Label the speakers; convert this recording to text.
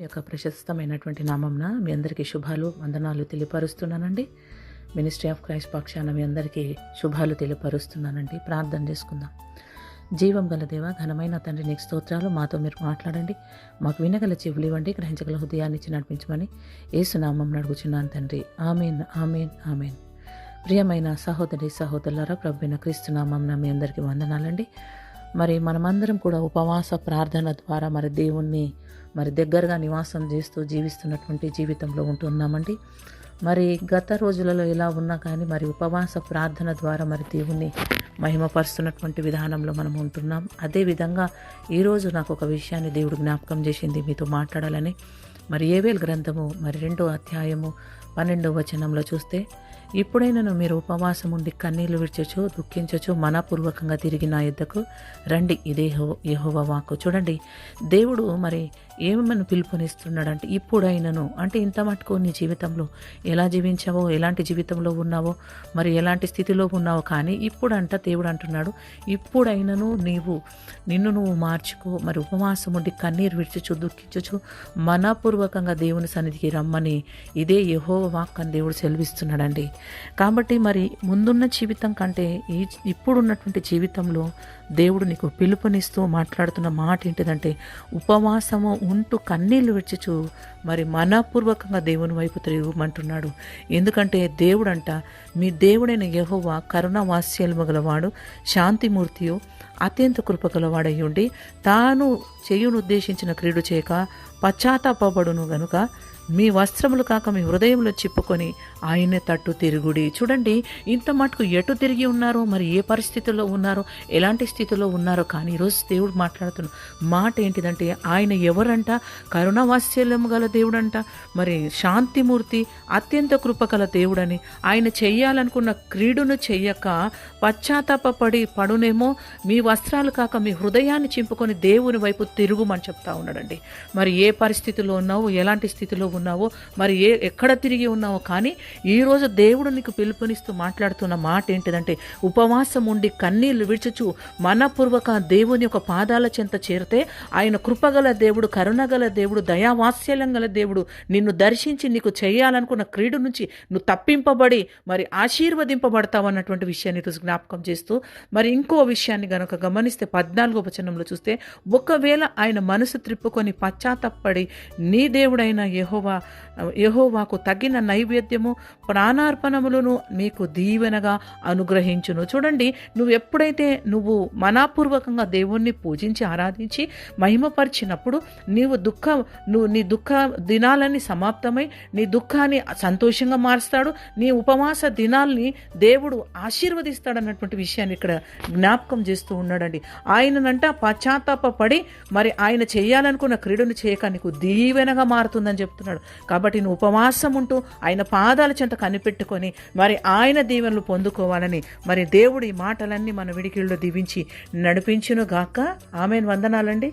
Speaker 1: మీ యొక్క ప్రశస్తమైనటువంటి నామంన మీ అందరికీ శుభాలు వందనాలు తెలియపరుస్తున్నానండి. మినిస్ట్రీ ఆఫ్ క్రైస్ట్ పక్షాన మీ అందరికీ శుభాలు తెలియపరుస్తున్నానండి. ప్రార్థన చేసుకుందాం. జీవం గల దేవ ఘనమైన తండ్రి నీకు స్తోత్రాలు. మాతో మీరు మాట్లాడండి. మాకు వినగల చెవులు ఇవ్వండి. గ్రహించగల హృదయాన్ని ఇచ్చి నడిపించమని ఏసునామం నడుగుచున్నాను తండ్రి. Amen amen amen. ప్రియమైన సహోదరి సహోదరులారా ప్రభువైన క్రీస్తునామం మీ అందరికీ వందనాలండి. మరి మనమందరం కూడా ఉపవాస ప్రార్థన ద్వారా మరి దేవుణ్ణి మరి దగ్గరగా నివాసం చేస్తూ జీవిస్తున్నటువంటి జీవితంలో ఉంటున్నామండి మరి గత రోజులలో ఎలా ఉన్నా కానీ మరి ఉపవాస ప్రార్థన ద్వారా మరి దేవుణ్ణి మహిమపరుస్తున్నటువంటి విధానంలో మనం ఉంటున్నాం. అదేవిధంగా ఈరోజు నాకు ఒక విషయాన్ని దేవుడు జ్ఞాపకం చేసింది. మీతో మాట్లాడాలని మరి ఏవేల్ గ్రంథము మరి రెండో అధ్యాయము పన్నెండవ వచనంలో చూస్తే ఇప్పుడైనను మీరు ఉపవాసం ఉండి కన్నీళ్ళు విడిచొచ్చు దుఃఖించచ్చు మనపూర్వకంగా తిరిగి నా యుద్ధకు రండి. ఇదే హో యెహోవా వాక్కు. చూడండి దేవుడు మరి ఏమని పిలుపునిస్తున్నాడంటే ఇప్పుడైనను. అంటే ఇంత మటుకు నీ జీవితంలో ఎలా జీవించావో ఎలాంటి జీవితంలో ఉన్నావో మరి ఎలాంటి స్థితిలో ఉన్నావో కానీ ఇప్పుడంట దేవుడు అంటున్నాడు ఇప్పుడైనను నీవు నిన్ను నువ్వు మార్చుకో మరి ఉపవాసం ఉండి కన్నీరు విడిచుచు దుఃఖించచ్చు మనపూర్వకంగా దేవుని సన్నిధికి రమ్మని ఇదే యహో వాక్కని దేవుడు సెలవిస్తున్నాడండి. కాబట్టి మరి ముందున్న జీవితం కంటే ఈ ఇప్పుడున్నటువంటి జీవితంలో దేవుడు నీకు పిలుపునిస్తూ మాట్లాడుతున్న మాట ఏంటిదంటే ఉపవాసము ఉంటూ కన్నీళ్ళు విడిచిచు మరి మనపూర్వకంగా దేవుని వైపు తిరగమంటున్నాడు ఎందుకంటే దేవుడంట మీ దేవుడైన యహోవా కరుణవాస్యలు గలవాడు శాంతిమూర్తియు అత్యంత కృపగలవాడై ఉండి తాను చేయును ఉద్దేశించిన క్రీడు చేయక పశ్చాత్తాపబడును గనుక మీ వస్త్రములు కాక మీ హృదయంలో చిప్పుకొని ఆయనే తట్టు తిరుగుడి. చూడండి ఇంత మటుకు ఎటు తిరిగి ఉన్నారో మరి ఏ పరిస్థితిలో ఉన్నారో ఎలాంటి స్థితిలో ఉన్నారో కానీ ఈరోజు దేవుడు మాట్లాడుతున్న మాట ఏంటిదంటే ఆయన ఎవరంట? కరుణవాత్సల్యము గల దేవుడంట? మరి శాంతిమూర్తి అత్యంత కృపగల దేవుడని ఆయన చెయ్యాలనుకున్న క్రీడును చెయ్యక పశ్చాత్తాపడి పడునేమో మీ వస్త్రాలు కాక మీ హృదయాన్ని చింపుకొని దేవుని వైపు తిరుగుమని చెప్తా ఉన్నాడండి. మరి ఏ పరిస్థితిలో ఉన్నావు? ఎలాంటి స్థితిలో ఉన్నావో మరి ఏ ఎక్కడ తిరిగి ఉన్నావో కానీ ఈరోజు దేవుడు నీకు పిలుపునిస్తూ మాట్లాడుతున్న మాట ఏంటిదంటే ఉపవాసం ఉండి కన్నీళ్ళు విడుచుచు మనపూర్వక దేవుని యొక్క పాదాల చెంత చేరితే ఆయన కృపగల దేవుడు కరుణగల దేవుడు దయావాత్సల్యం గల దేవుడు నిన్ను దర్శించి నీకు చేయాలనుకున్న క్రీడు నుంచి నువ్వు తప్పింపబడి మరి ఆశీర్వదింపబడతావు అన్నటువంటి విషయాన్ని ఈరోజు జ్ఞాపకం చేస్తూ మరి ఇంకో విషయాన్ని గనక గమనిస్తే పద్నాలుగో వచనంలో చూస్తే ఒకవేళ ఆయన మనసు త్రిప్పుకొని పశ్చాత్తపడి నీ దేవుడైన యహోవా యహోవాకు తగిన నైవేద్యము ప్రాణార్పణములను మీకు దీవెనగా అనుగ్రహించును. చూడండి నువ్వు ఎప్పుడైతే నువ్వు మనాపూర్వకంగా దేవుణ్ణి పూజించి ఆరాధించి మహిమపరిచినప్పుడు నీవు దుఃఖ నువ్వు నీ దుఃఖ దినాలన్నీ సమాప్తమై నీ దుఃఖాన్ని సంతోషంగా మారుస్తాడు. నీ ఉపవాస దినాల్ని దేవుడు ఆశీర్వదిస్తాడు అన్నటువంటి విషయాన్ని ఇక్కడ జ్ఞాపకం చేస్తూ ఉన్నాడండి. ఆయననంట పశ్చాత్తాపడి మరి ఆయన చేయాలనుకున్న క్రీడను చేయక నీకు దీవెనగా మారుతుందని చెప్తున్నాడు. కాబట్టి నువ్వు ఉపవాసం ఉంటూ ఆయన పాదాల చెంత కనిపెట్టుకొని మరి ఆయన దీవెనలు పొందుకోవాలని మరి దేవుడు ఈ మాటలన్నీ మన విడికిళ్ళు దీవించి నడిపించును గాక ఆమెను. వందనాలండి.